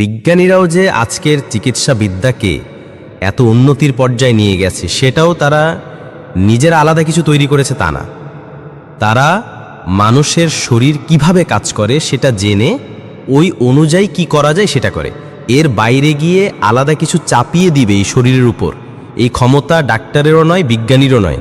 বিজ্ঞানীরাও যে আজকের চিকিৎসা বিদ্যাকে এত উন্নতির পর্যায়ে নিয়ে গেছে, সেটাও তারা নিজের আলাদা কিছু তৈরি করেছে তা না। তারা মানুষের শরীর কীভাবে কাজ করে সেটা জেনে ওই অনুযায়ী কি করা যায় সেটা করে। এর বাইরে গিয়ে আলাদা কিছু চাপিয়ে দিবে এই শরীরের উপর। এই ক্ষমতা ডাক্তারেরও নয়, বিজ্ঞানীরও নয়।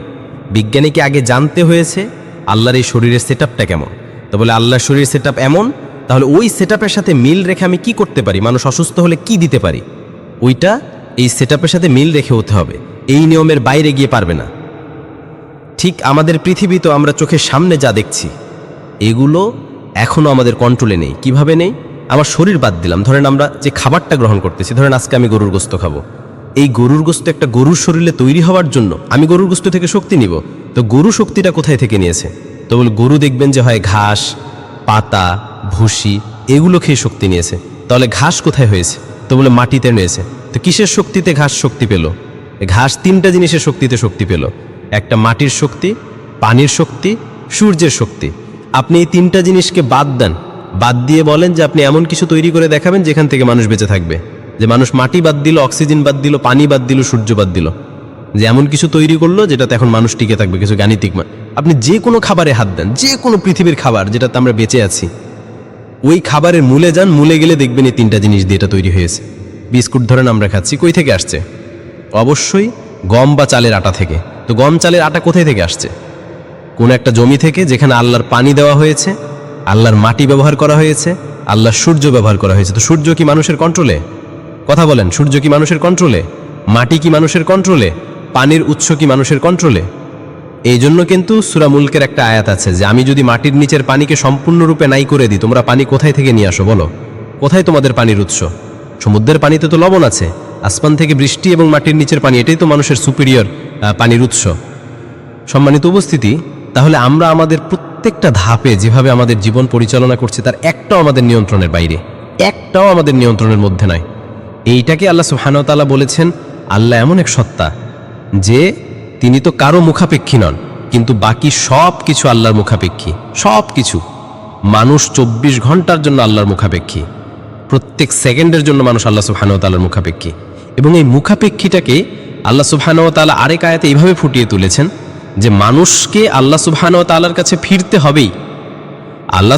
বিজ্ঞানীকে আগে জানতে হয়েছে, আল্লাহর এই শরীরের সেট কেমন। তো বলে আল্লাহর শরীরের সেট এমন তাহলে ওই সেট সাথে মিল রেখে আমি কি করতে পারি? মানুষ অসুস্থ হলে কি দিতে পারি? ওইটা এই সেট সাথে মিল রেখে হতে হবে। এই নিয়মের বাইরে গিয়ে পারবে না। ঠিক আমাদের পৃথিবী তো আমরা চোখের সামনে যা দেখছি, এগুলো এখনও আমাদের কন্ট্রোলে নেই। কীভাবে নেই? আমার শরীর বাদ দিলাম। ধরেন আমরা যে খাবারটা গ্রহণ করতেছি, ধরেন আজকে আমি গরুর গোস্ত খাব। এই গরুর গোস্ত একটা গরুর শরীরে তৈরি হওয়ার জন্য আমি গরুর গোস্ত থেকে শক্তি নিব। তো গরু শক্তিটা কোথায় থেকে নিয়েছে? তো বলে গরু দেখবেন যে হয় ঘাস, পাতা ভুসি এগুলো খেয়ে শক্তি নিয়েছে। তাহলে ঘাস কোথায় হয়েছে? তো বলে মাটিতে নিয়েছে তো কিসের শক্তিতে ঘাস শক্তি পেল? ঘাস তিনটা জিনিসের শক্তিতে শক্তি পেল। একটা মাটির শক্তি, পানির শক্তি, সূর্যের শক্তি। আপনি এই তিনটা জিনিসকে বাদ দেন। বাদ দিয়ে বলেন যে আপনি এমন কিছু তৈরি করে দেখাবেন যেখান থেকে মানুষ বেঁচে থাকবে। যে মানুষ মাটি বাদ দিল, অক্সিজেন বাদ দিল, পানি বাদ দিল, সূর্য বাদ দিল। যে এমন কিছু তৈরি করল যেটাতে এখন মানুষ টিকে থাকবে, কিছু গাণিতিক আপনি যে কোনো খাবারে হাত দেন, যে কোনো পৃথিবীর খাবার যেটাতে আমরা বেঁচে আছি। ওই খাবারের মূলে যান, মূলে গেলে দেখবেন এই তিনটা জিনিস দিয়ে এটা তৈরি হয়েছে। বিস্কুট ধরেন আমরা খাচ্ছি, কই থেকে আসছে? অবশ্যই গম বা চালের আটা থেকে। তো গম, চালের আটা কোথায় থেকে আসছে? কোন একটা জমি থেকে, যেখানে আল্লাহর পানি দেওয়া হয়েছে, আল্লাহর মাটি ব্যবহার করা হয়েছে, আল্লাহর সূর্য ব্যবহার করা হয়েছে। তো সূর্য কি মানুষের কন্ট্রোলে কথা বলেন, সূর্য কি মানুষের কন্ট্রোলে মাটি কি মানুষের কন্ট্রোলে পানির উৎস কি মানুষের কন্ট্রোলে এই জন্য কিন্তু সুরা মুলকের একটা আয়াত আছে যে আমি যদি মাটির নিচের পানিকে সম্পূর্ণরূপে নাই করে দিই, তোমরা পানি কোথায় থেকে নিয়ে আসো বলো? কোথায় তোমাদের পানির উৎস? সমুদ্রের পানিতে তো লবণ আছে, আসমান থেকে বৃষ্টি এবং মাটির নিচের পানি, এটাই তো মানুষের সুপিরিয়র পানির উৎস। সম্মানিত উপস্থিতি, তাহলে আমরা আমাদের প্রত্যেকটা ধাপে যেভাবে আমাদের জীবন পরিচালনা করছি, তার একটাও আমাদের নিয়ন্ত্রণের বাইরে, একটাও আমাদের নিয়ন্ত্রণের মধ্যে নয় এইটাকে আল্লাহ সুহানতালা বলেছেন, আল্লাহ এমন এক সত্তা যে তিনি তো কারও মুখাপেক্ষী নন, কিন্তু বাকি সব কিছু আল্লাহর মুখাপেক্ষী সব কিছু মানুষ চব্বিশ ঘণ্টার জন্য আল্লাহর মুখাপেক্ষী, প্রত্যেক সেকেন্ডের জন্য মানুষ আল্লাহ সুবহানাহু মুখাপেক্ষী। এবং এই মুখাপেক্ষীটাকে আল্লাহ তাআলা আরেক আয়াতে এইভাবে ফুটিয়ে তুলেছেন যে মানুষকে আল্লাহ তাআলার কাছে ফিরতে হবেই। আল্লাহ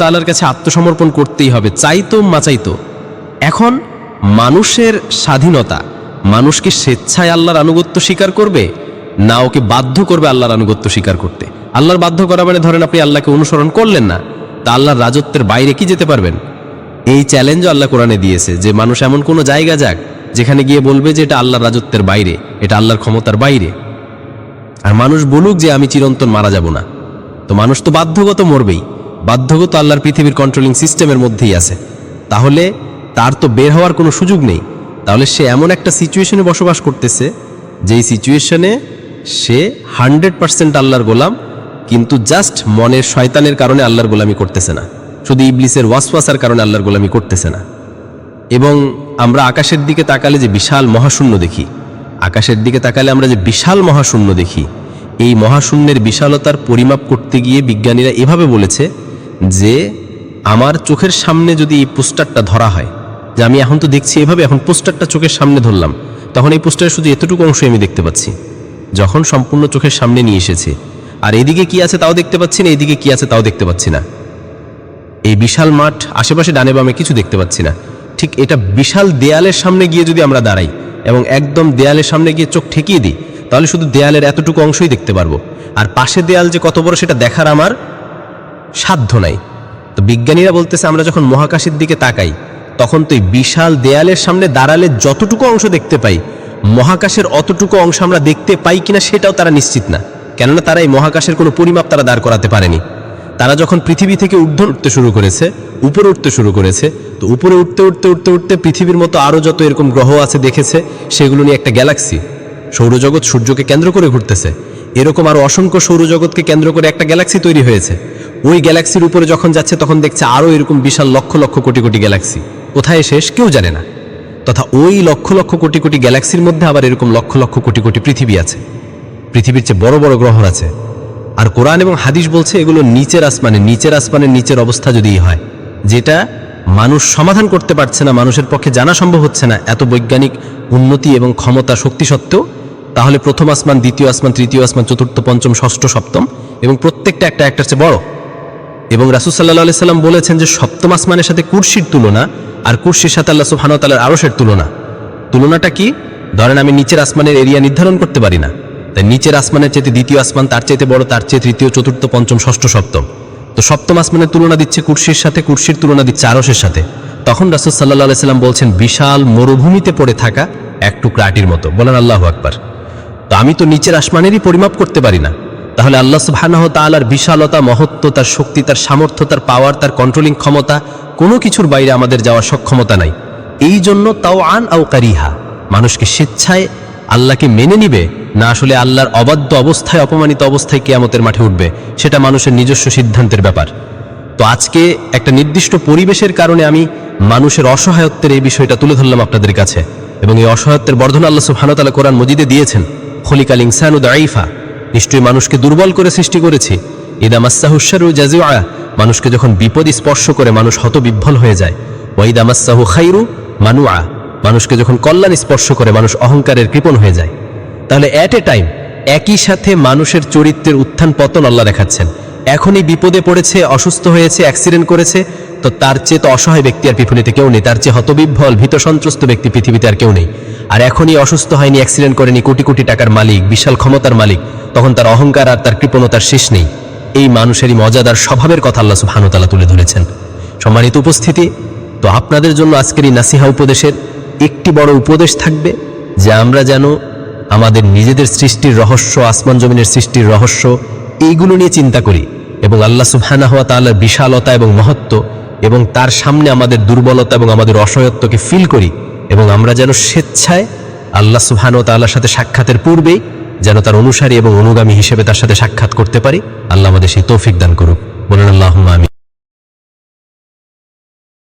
তাআলার কাছে আত্মসমর্পণ করতেই হবে, চাইতো মাচাইতো এখন মানুষের স্বাধীনতা, মানুষকে স্বেচ্ছায় আল্লাহর আনুগত্য স্বীকার করবে না ওকে বাধ্য করবে আল্লাহর আনুগত্য স্বীকার করতে। আল্লাহর বাধ্য করা মানে ধরেন আপনি আল্লাহকে অনুসরণ করলেন না, তা আল্লাহর রাজত্বের বাইরে কি যেতে পারবেন? এই চ্যালেঞ্জও আল্লাহ কোরআনে দিয়েছে যে মানুষ এমন কোনো জায়গা যাক, যেখানে গিয়ে বলবে যে এটা আল্লাহর রাজত্বের বাইরে, এটা আল্লাহর ক্ষমতার বাইরে। আর মানুষ বলুক যে আমি চিরন্তন মারা যাব না। তো মানুষ তো বাধ্যগত মরবেই। বাধ্যগত আল্লাহর পৃথিবীর কন্ট্রোলিং সিস্টেমের মধ্যেই আছে। তাহলে তার তো বের হওয়ার কোনো সুযোগ নেই। তাহলে সে এমন একটা সিচুয়েশনে বসবাস করতেছে, যেই সিচুয়েশনে সে হান্ড্রেড পার্সেন্ট আল্লাহর গোলাম, কিন্তু জাস্ট মনের শয়তানের কারণে আল্লাহর গোলামি করতেছে না। শুধু ইবলিসের ওয়াসওয়াসার কারণে আল্লাহর গোলামি করতেছে না। এবং আমরা আকাশের দিকে তাকালে যে বিশাল মহাশূন্য দেখি, আকাশের দিকে তাকালে আমরা যে বিশাল মহাশূন্য দেখি, এই মহাশূন্যের বিশালতার পরিমাপ করতে গিয়ে বিজ্ঞানীরা এভাবে বলেছে যে, আমার চোখের সামনে যদি এই পোস্টারটা ধরা হয়, যে আমি এখন তো দেখছি এভাবে, এখন পোস্টারটা চোখের সামনে ধরলাম, তখন এই পোস্টারের শুধু এতটুকু অংশই আমি দেখতে পাচ্ছি। যখন সম্পূর্ণ চোখের সামনে নিয়ে এসেছে। আর এদিকে কি আছে তাও দেখতে পাচ্ছি না, এদিকে কি আছে তাও দেখতে পাচ্ছি না। এই বিশাল মাঠ আশেপাশে ডানে বামে কিছু দেখতে পাচ্ছি না। ঠিক এটা বিশাল দেয়ালের সামনে গিয়ে যদি আমরা দাঁড়াই এবং একদম দেয়ালের সামনে গিয়ে চোখ ঠেকিয়ে দিই, তাহলে শুধু দেয়ালের এতটুকু অংশই দেখতে পারব। আর পাশে দেয়াল যে কত বড় সেটা দেখার আমার সাধ্য নাই। তো বিজ্ঞানীরা বলতেছে, আমরা যখন মহাকাশের দিকে তাকাই, তখন তো এই বিশাল দেয়ালের সামনে দাঁড়ালে যতটুকু অংশ দেখতে পাই মহাকাশের অতটুকু অংশ আমরা দেখতে পাই কিনা সেটাও তারা নিশ্চিত না। কেননা তারা এই মহাকাশের কোনো পরিমাপ তারা দাঁড় করাতে পারেনি। তারা যখন পৃথিবী থেকে ঊর্ধ্ব উঠতে শুরু করেছে, উপরে উঠতে শুরু করেছে, তো উপরে উঠতে উঠতে উঠতে উঠতে পৃথিবীর মতো আরও যত এরকম গ্রহ আছে দেখেছে, সেগুলো নিয়ে একটা গ্যালাক্সি। সৌরজগৎ সূর্যকে কেন্দ্র করে ঘুরতেছে। এরকম আরও অসংখ্য সৌরজগৎকে কেন্দ্র করে একটা গ্যালাক্সি তৈরি হয়েছে। ওই গ্যালাক্সির উপরে যখন যাচ্ছে, তখন দেখছে আরও এরকম বিশাল লক্ষ লক্ষ কোটি কোটি গ্যালাক্সি। কোথায় শেষ? কেউ জানে না। তথা ওই লক্ষ লক্ষ কোটি কোটি গ্যালাক্সির মধ্যে আবার এরকম লক্ষ লক্ষ কোটি কোটি পৃথিবী আছে। পৃথিবীর চেয়ে বড় বড় গ্রহ আছে। আর কোরআন এবং হাদিস বলছে এগুলো নিচের আসমানে নিচের আসমানের নিচের অবস্থা যদি হয়, যেটা মানুষ সমাধান করতে পারছে না, মানুষের পক্ষে জানা সম্ভব হচ্ছে না এত বৈজ্ঞানিক উন্নতি এবং ক্ষমতা শক্তি সত্ত্বেও। তাহলে প্রথম আসমান, দ্বিতীয় আসমান, তৃতীয় আসমান, চতুর্থ, পঞ্চম, ষষ্ঠ, সপ্তম এবং প্রত্যেকটা একটা একটার চেয়ে বড়। এবং আলি সাল্লাম বলেছেন যে সপ্তম আসমানের সাথে কুর্সির তুলনা আর কুর্সির সাথে আল্লাহ সুবহানাহু আরশের তুলনা। তুলনাটা কি? ধরেন আমি নিচের আসমানের এরিয়া নির্ধারণ করতে পারি না। তাই নিচের আসমানের চাইতে দ্বিতীয় আসমান, তার চাইতে বড়, তার চেয়ে তৃতীয়, চতুর্থ, পঞ্চম, ষষ্ঠ, সপ্তম। তো সপ্তম আসমানের তুলনা দিচ্ছে কুর্সির সাথে, কুর্সির তুলনা দিচ্ছে আরশের সাথে। তখন রাসুল সাল্লাহ সাল্লাম বলছেন, বিশাল মরুভূমিতে পড়ে থাকা এক টুকরা আটির মতো। বলেন আল্লাহ আকবার। তো আমি তো নিচের আসমানেরই পরিমাপ করতে পারি না। তাহলে আল্লাহ সুবহানাহু তাআলার বিশালতা, মহত্ব, তার শক্তি, তার সামর্থ্য, তার পাওয়ার তার কন্ট্রোলিং ক্ষমতা কোনো কিছুর বাইরে আমাদের যাওয়ার সক্ষমতা নাই। এই জন্য তাও আন আও কারিহা, মানুষকে স্বেচ্ছায় আল্লাহকে মেনে নিবে, না আসলে আল্লাহর অবাধ্য অবস্থায়, অপমানিত অবস্থায় কেয়ামতের মাঠে উঠবে, সেটা মানুষের নিজস্ব সিদ্ধান্তের ব্যাপার। তো আজকে একটা নির্দিষ্ট পরিবেশের কারণে আমি মানুষের অসহায়ত্বের এই বিষয়টা তুলে ধরলাম আপনাদের কাছে এবং এই অসহায়ত্বের বর্ধনা আল্লাহ সুবহানাহু তাআলা কোরআন মজিদে দিয়েছেন, খলিকাল ইনসানু দাইফা নিশ্চয়ই মানুষকে দুর্বল করে সৃষ্টি করেছি। ইদা মাসাহুসারু মানুষকে যখন বিপদ স্পর্শ করে মানুষ হতবিহ্বল হয়ে যায়। ওয়াইদা মাসাহু খাইরু মানুআ, মানুষকে যখন কল্যাণ স্পর্শ করে মানুষ অহংকারের কৃপণ হয়ে যায়। তাহলে অ্যাট এ টাইম একই সাথে মানুষের চরিত্রের উত্থান পতন আল্লাহ দেখাচ্ছেন। এখনই বিপদে পড়েছে, অসুস্থ হয়েছে অ্যাক্সিডেন্ট করেছে, তো তার চেয়ে তো অসহায় ব্যক্তি আর পৃথিবীতে কেউ নেই, তার চেয়ে হতবিহ্বল ভীত সন্ত্রস্ত ব্যক্তি পৃথিবীতে আর কেউ নেই। আর এখনই অসুস্থ হয়নি অ্যাক্সিডেন্ট করেনি, কোটি কোটি টাকার মালিক, বিশাল ক্ষমতার মালিক তখন তার অহংকার আর তার কৃপণতার শেষ নেই। এই মানুষেরই মজাদার স্বভাবের কথা আল্লাহ সুবহানাহু তুলে ধরেছেন। সম্মানিত উপস্থিতি, তো আপনাদের জন্য আজকের এই নাসিহা উপদেশের একটি বড় উপদেশ থাকবে যে আমরা যেন আমাদের নিজেদের সৃষ্টির রহস্য, আসমান জমিনের সৃষ্টির রহস্য, এইগুলো নিয়ে চিন্তা করি এবং আল্লাহ সুবহানা হওয়া তাআলার বিশালতা এবং মহত্ব এবং তার সামনে আমাদের দুর্বলতা এবং আমাদের অসহায়ত্বকে ফিল করি এবং আমরা যেন স্বেচ্ছায় আল্লাহ সুবহান ও তাআলার সাথে সাক্ষাতের পূর্বেই যেন তার অনুসারী এবং অনুগামী হিসেবে তার সাথে সাক্ষাৎ করতে পারি। আল্লাহ আমাদের সেই তৌফিক দান করুক। বলেন আল্লাহ আমি